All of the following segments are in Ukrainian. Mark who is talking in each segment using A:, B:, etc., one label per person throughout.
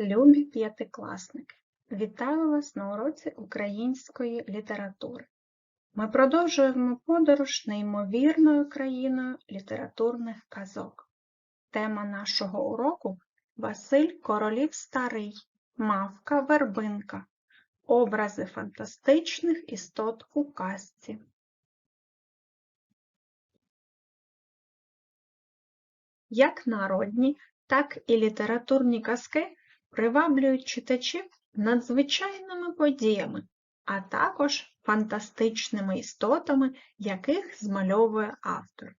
A: Любі п'ятикласники! Вітаю вас на уроці української літератури. Ми продовжуємо подорож неймовірною країною літературних казок. Тема нашого уроку Василь Королів Старий, Мавка Вербинка. Образи фантастичних істот у казці. Як народні, так і літературні казки приваблюють читачів надзвичайними подіями, а також фантастичними істотами, яких змальовує автор.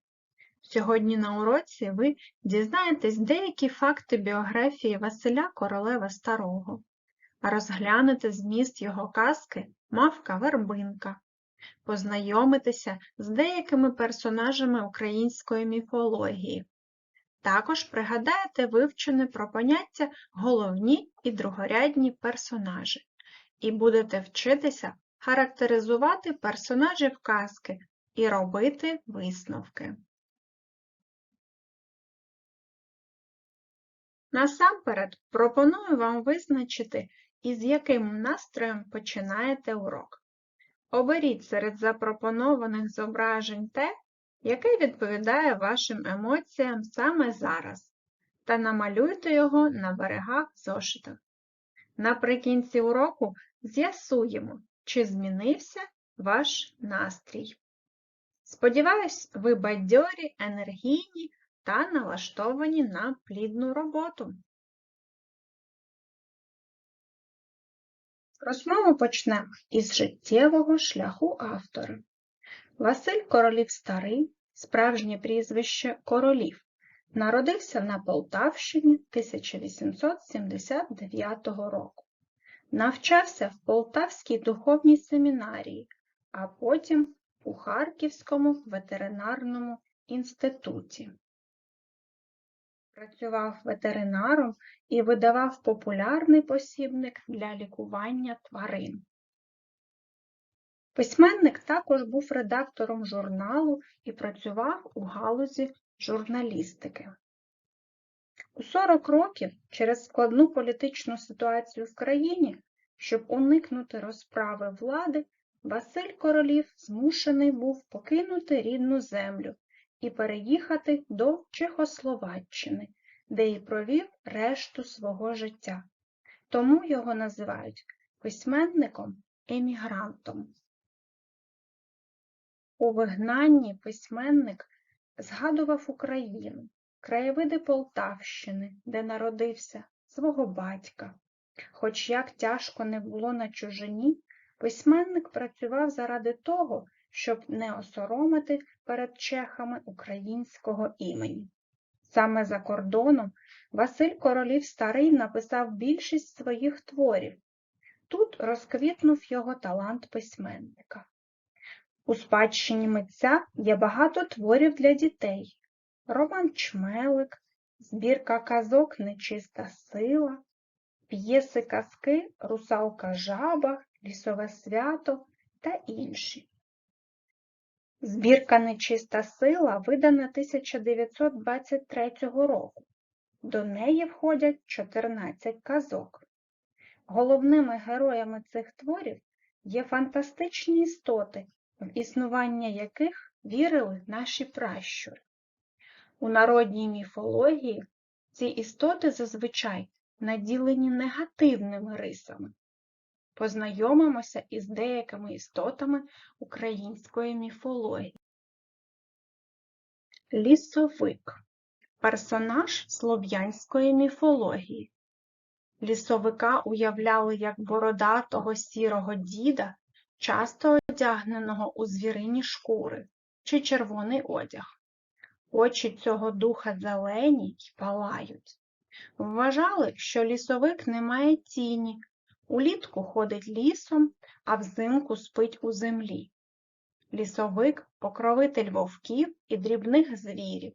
A: Сьогодні на уроці ви дізнаєтесь деякі факти біографії Василя Королева Старого, розглянете зміст його казки Мавка Вербинка, познайомитеся з деякими персонажами української міфології. Також пригадаєте вивчене про поняття головні і другорядні персонажі, і будете вчитися характеризувати персонажів казки і робити висновки. Насамперед пропоную вам визначити, із яким настроєм починаєте урок. Оберіть серед запропонованих зображень те, яке відповідає вашим емоціям саме зараз, та намалюйте його на берегах зошита. Наприкінці уроку з'ясуємо, чи змінився ваш настрій. Сподіваюсь, ви бадьорі, енергійні та налаштовані на плідну роботу. Розмову почнемо із життєвого шляху автора. Василь Королів Старий, справжнє прізвище Королів, народився на Полтавщині 1879 року. Навчався в Полтавській духовній семінарії, а потім у Харківському ветеринарному інституті. Працював ветеринаром і видавав популярний посібник для лікування тварин. Письменник також був редактором журналу і працював у галузі журналістики. У 40 років через складну політичну ситуацію в країні, щоб уникнути розправи влади, Василь Королів змушений був покинути рідну землю і переїхати до Чехословаччини, де й провів решту свого життя. Тому його називають письменником-емігрантом. У вигнанні письменник згадував Україну, краєвиди Полтавщини, де народився, свого батька. Хоч як тяжко не було на чужині, письменник працював заради того, щоб не осоромити перед чехами українського імені. Саме за кордоном Василь Королів Старий написав більшість своїх творів. Тут розквітнув його талант письменника. У спадщині митця є багато творів для дітей. Роман Чмелик, збірка казок Нечиста сила, п'єси казки Русалка жаба, Лісове свято та інші. Збірка Нечиста сила видана 1923 року. До неї входять 14 казок. Головними героями цих творів є фантастичні істоти, в існування яких вірили наші пращури. У народній міфології ці істоти зазвичай наділені негативними рисами. Познайомимося із деякими істотами української міфології. Лісовик персонаж слов'янської міфології. Лісовика уявляли як бородатого сірого діда часто одягненого у звірині шкури чи червоний одяг. Очі цього духа зелені й палають. Вважали, що лісовик не має тіні, улітку ходить лісом, а взимку спить у землі. Лісовик покровитель вовків і дрібних звірів,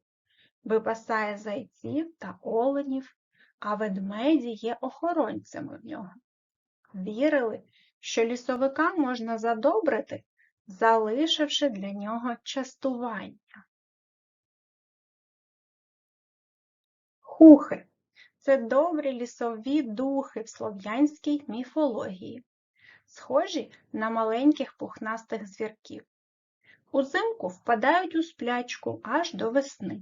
A: випасає зайців та оленів, а ведмеді є охоронцями в нього. Вірили, що лісовика можна задобрити, залишивши для нього частування. Хухи це добрі лісові духи в слов'янській міфології, схожі на маленьких пухнастих звірків. Узимку впадають у сплячку аж до весни.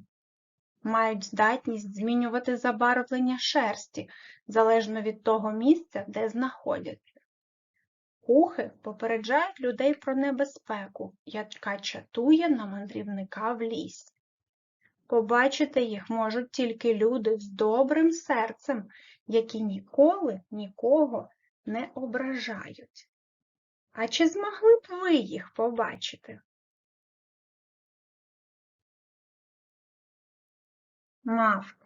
A: Мають здатність змінювати забарвлення шерсті залежно від того місця, де знаходяться. Ухи попереджають людей про небезпеку, яка чатує на мандрівника в лісі. Побачити їх можуть тільки люди з добрим серцем, які ніколи нікого не ображають. А чи змогли б ви їх побачити? Мавка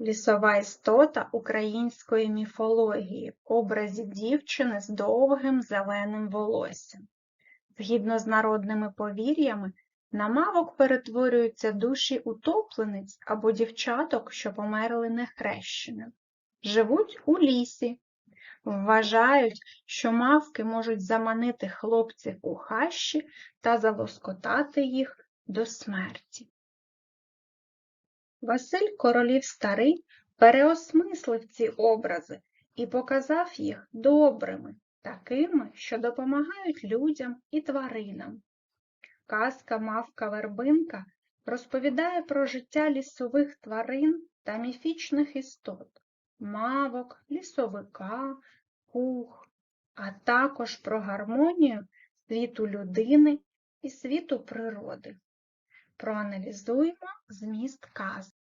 A: лісова істота української міфології в образі дівчини з довгим зеленим волоссям. Згідно з народними повір'ями, на мавок перетворюються душі утоплениць або дівчаток, що померли нехрещеним. Живуть у лісі. Вважають, що мавки можуть заманити хлопців у хащі та залоскотати їх до смерті. Василь Королів Старий переосмислив ці образи і показав їх добрими, такими, що допомагають людям і тваринам. Казка Мавка Вербинка розповідає про життя лісових тварин та міфічних істот мавок, лісовика, пух, а також про гармонію світу людини і світу природи. Проаналізуємо зміст казки.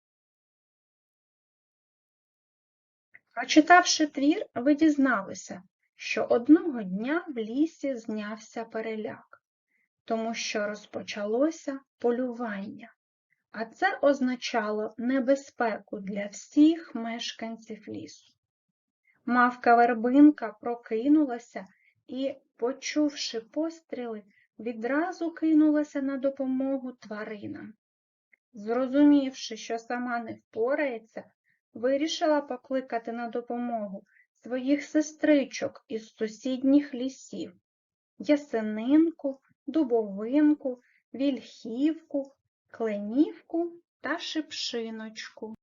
A: Прочитавши твір, ви дізналися, що одного дня в лісі знявся переляк, тому що розпочалося полювання, а це означало небезпеку для всіх мешканців лісу. Мавка вербинка прокинулася і, почувши постріли, відразу кинулася на допомогу тваринам. Зрозумівши, що сама не впорається, вирішила покликати на допомогу своїх сестричок із сусідніх лісів ясенинку, дубовинку, вільхівку, кленівку та шипшиночку.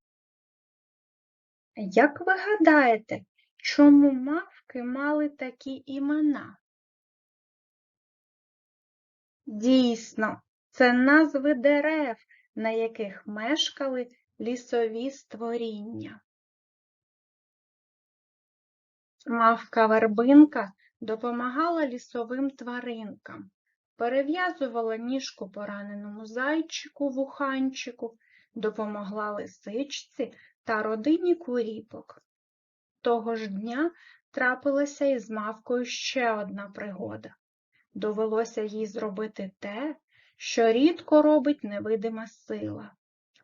A: Як ви гадаєте, чому мавки мали такі імена? Дійсно, це назви дерев, на яких мешкали лісові створіння. Мавка вербинка допомагала лісовим тваринкам, перев'язувала ніжку пораненому зайчику вуханчику, допомогла лисичці та родині куріпок. Того ж дня трапилася із мавкою ще одна пригода. Довелося їй зробити те, що рідко робить невидима сила.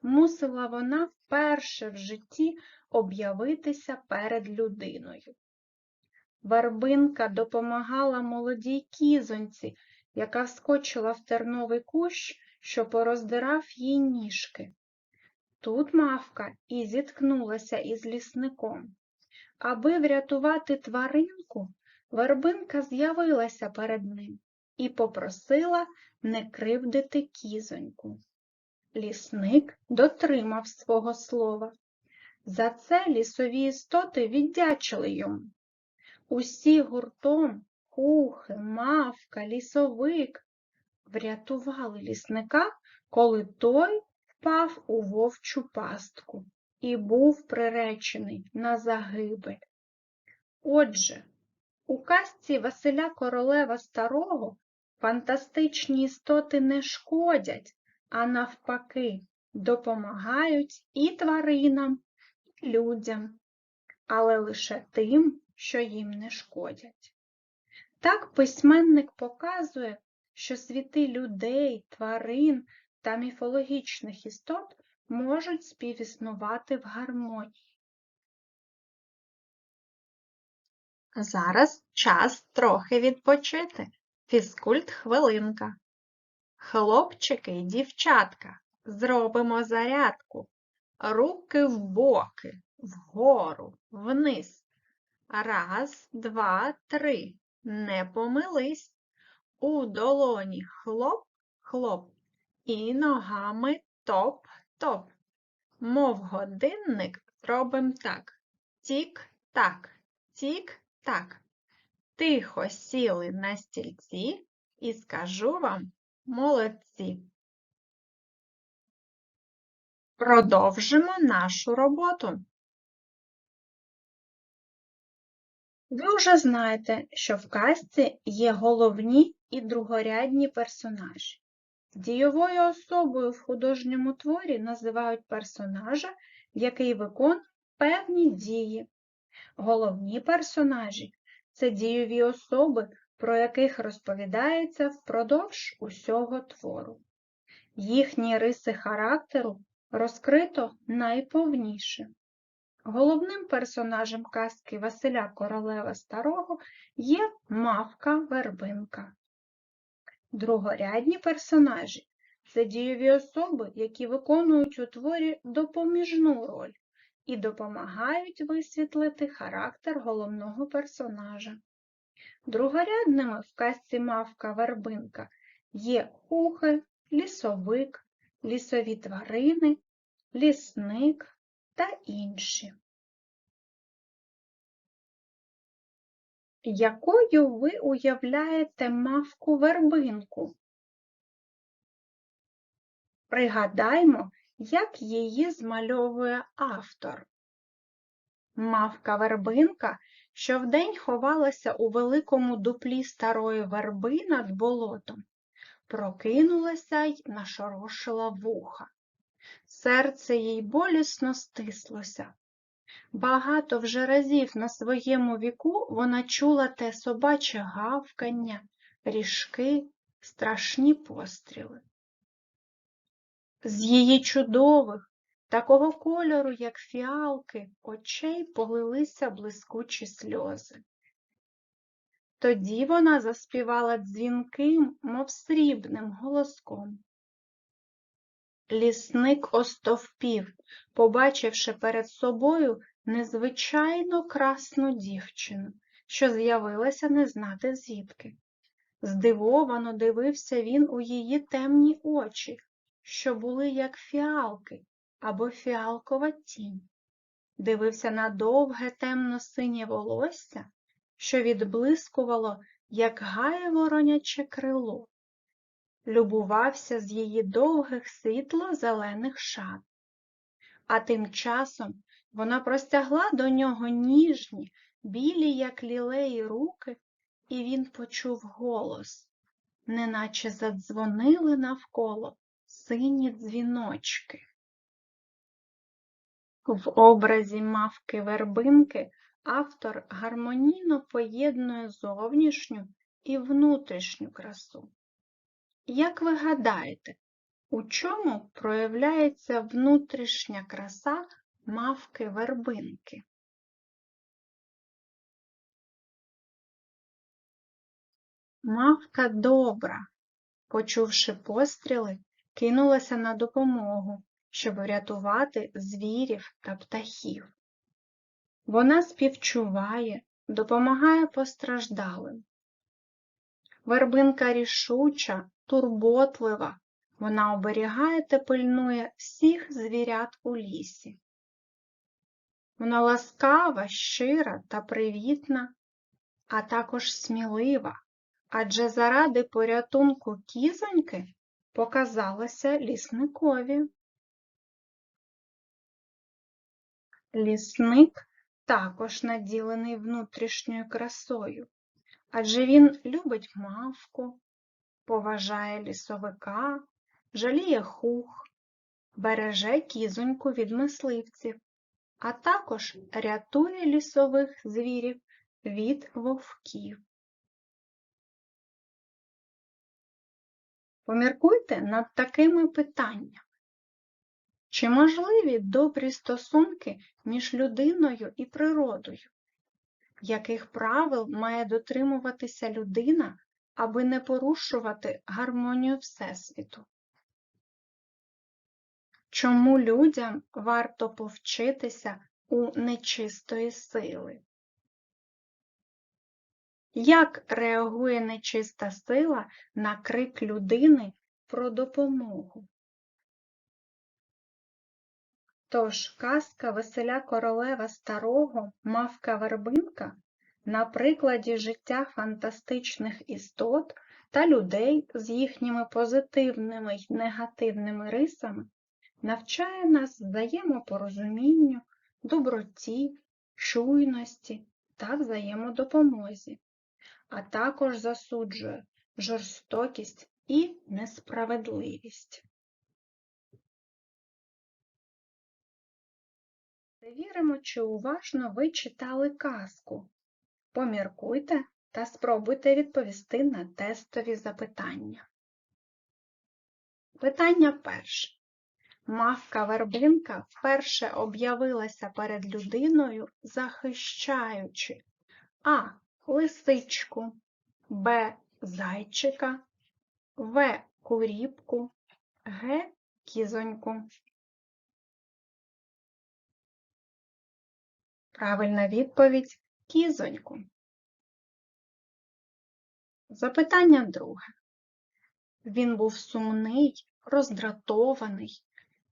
A: Мусила вона вперше в житті об'явитися перед людиною. Вербинка допомагала молодій кізоньці, яка вскочила в терновий кущ, що пороздирав їй ніжки. Тут мавка і зіткнулася із лісником. Аби врятувати тваринку, вербинка з'явилася перед ним і попросила не кривдити кізоньку. Лісник дотримав свого слова. За це лісові істоти віддячили йому. Усі гуртом кухи, мавка, лісовик врятували лісника, коли той впав у вовчу пастку і був приречений на загибель. Отже, у казці Василя Королева Старого фантастичні істоти не шкодять, а навпаки, допомагають і тваринам, і людям, але лише тим, що їм не шкодять. Так письменник показує, що світи людей, тварин та міфологічних істот можуть співіснувати в гармонії. Зараз час трохи відпочити. Фізкульт хвилинка. Хлопчики й дівчатка, зробимо зарядку. Руки в боки, вгору, вниз. Раз, два, три. Не помились. У долоні хлоп, хлоп. І ногами топ, топ. Мов годинник зробим так. Тік-так, тік-так. Тихо сіли на стільці і скажу вам молодці. Продовжимо нашу роботу. Ви вже знаєте, що в казці є головні і другорядні персонажі. Дієвою особою в художньому творі називають персонажа, який виконує певні дії. Головні персонажі це дієві особи, про яких розповідається впродовж усього твору. Їхні риси характеру розкрито найповніше. Головним персонажем казки Василя Королева Старого є мавка Вербинка. Другорядні персонажі це дієві особи, які виконують у творі допоміжну роль і допомагають висвітлити характер головного персонажа. Другорядними в казці мавка Вербинка є ухи, лісовик, лісові тварини, лісник та інші. Якою ви уявляєте мавку вербинку? Пригадаймо, як її змальовує автор. Мавка вербинка, що вдень ховалася у великому дуплі старої верби над болотом, прокинулася й нашорошила вуха. Серце їй болісно стислося. Багато вже разів на своєму віку вона чула те собаче гавкання, ріжки, страшні постріли. З її чудових, такого кольору, як фіалки, очей полилися блискучі сльози. Тоді вона заспівала дзвінким, мов срібним голоском. Лісник остовпів, побачивши перед собою незвичайно красну дівчину, що з'явилася не знати звідки. Здивовано дивився він у її темні очі, що були як фіалки або фіалкова тінь. Дивився на довге темно-синє волосся, що відблискувало, як гає вороняче крило, любувався з її довгих світло-зелених шат. А тим часом вона простягла до нього ніжні, білі, як лілеї, руки, і він почув голос, неначе задзвонили навколо сині дзвіночки. В образі мавки вербинки автор гармонійно поєднує зовнішню і внутрішню красу. Як ви гадаєте, у чому проявляється внутрішня краса мавки вербинки? Мавка добра, почувши постріли, кинулася на допомогу, щоб врятувати звірів та птахів. Вона співчуває, допомагає постраждалим. Вербинка рішуча, турботлива, вона оберігає та пильнує всіх звірят у лісі. Вона ласкава, щира та привітна, а також смілива, адже заради порятунку кізоньки показалася лісникові. Лісник також наділений внутрішньою красою, адже він любить мавку, поважає лісовика, жаліє хух, береже кізоньку від мисливців, а також рятує лісових звірів від вовків. Поміркуйте над такими питаннями. Чи можливі добрі стосунки між людиною і природою? Яких правил має дотримуватися людина, аби не порушувати гармонію Всесвіту? Чому людям варто повчитися у нечистої сили? Як реагує нечиста сила на крик людини про допомогу? Тож казка Веселя Королева Старого Мавка Вербинка на прикладі життя фантастичних істот та людей з їхніми позитивними й негативними рисами навчає нас взаємопорозумінню, доброті, чуйності та взаємодопомозі, а також засуджує жорстокість і несправедливість. Перевіримо, чи уважно ви читали казку. Поміркуйте та спробуйте відповісти на тестові запитання. Питання перше. Мавка вербинка вперше об'явилася перед людиною, захищаючи А. Лисичку, Б. Зайчика, В. Куріпку, Г. Кізоньку. Правильна відповідь кізоньку. Запитання друге. Він був сумний, роздратований.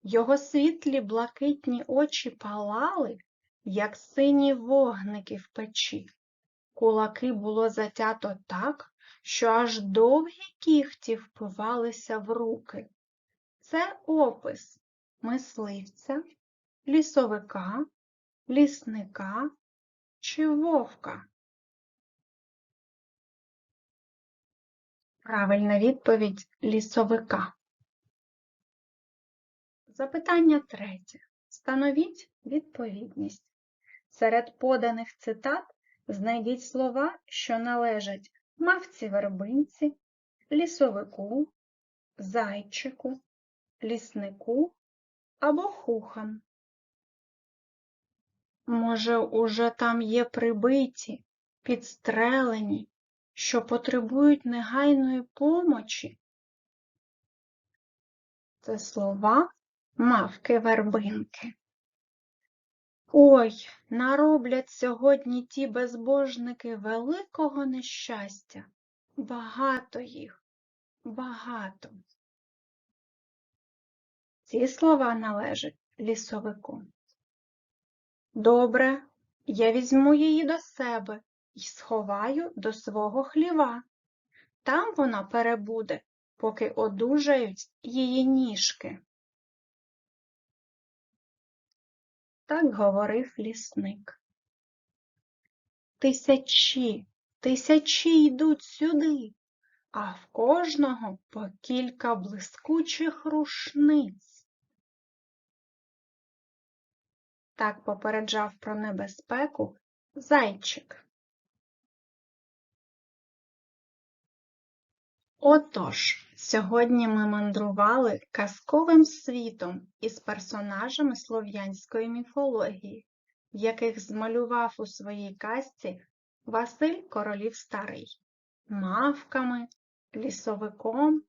A: Його світлі блакитні очі палали, як сині вогники в печі. Кулаки було затято так, що аж довгі кіхті впивалися в руки. Це опис мисливця, лісовика, лісника чи вовка? Правильна відповідь лісовика. Запитання третє. Встановіть відповідність. Серед поданих цитат знайдіть слова, що належать мавці вербинці, лісовику, зайчику, ліснику або хухам. Може, уже там є прибиті, підстрелені, що потребують негайної помочі? Це слова мавки вербинки. Ой, нароблять сьогодні ті безбожники великого нещастя. Багато їх, багато. Ці слова належать лісовику. Добре, я візьму її до себе і сховаю до свого хліва. Там вона перебуде, поки одужають її ніжки. Так говорив лісник. Тисячі, тисячі йдуть сюди, а в кожного по кілька блискучих рушниць. Так попереджав про небезпеку зайчик. Отож, сьогодні ми мандрували казковим світом із персонажами слов'янської міфології, яких змалював у своїй казці Василь Королів Старий, мавками, лісовиком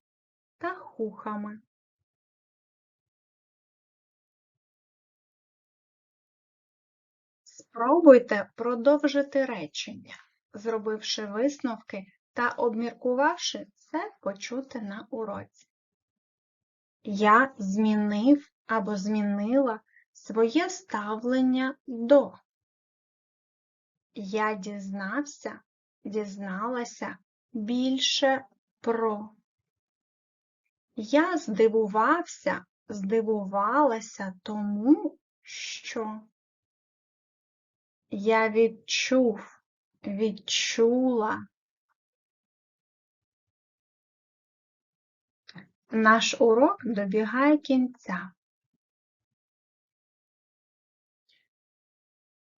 A: та хухами. Спробуйте продовжити речення, зробивши висновки та обміркувавши все почуте на уроці. Я змінив або змінила своє ставлення до. Я дізнався, дізналася більше про. Я здивувався, здивувалася тому, що я відчув, відчула. Наш урок добігає кінця.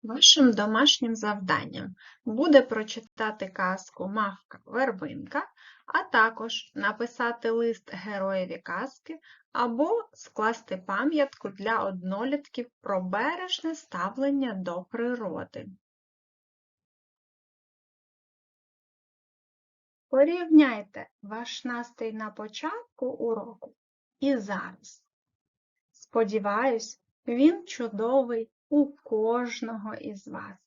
A: Вашим домашнім завданням буде прочитати казку Мавка Вербинка, а також написати лист героєві казки або скласти пам'ятку для однолітків про бережне ставлення до природи. Порівняйте ваш настрій на початку уроку і зараз. Сподіваюсь, він чудовий у кожного із вас.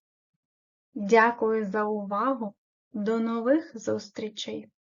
A: Дякую за увагу. До нових зустрічей!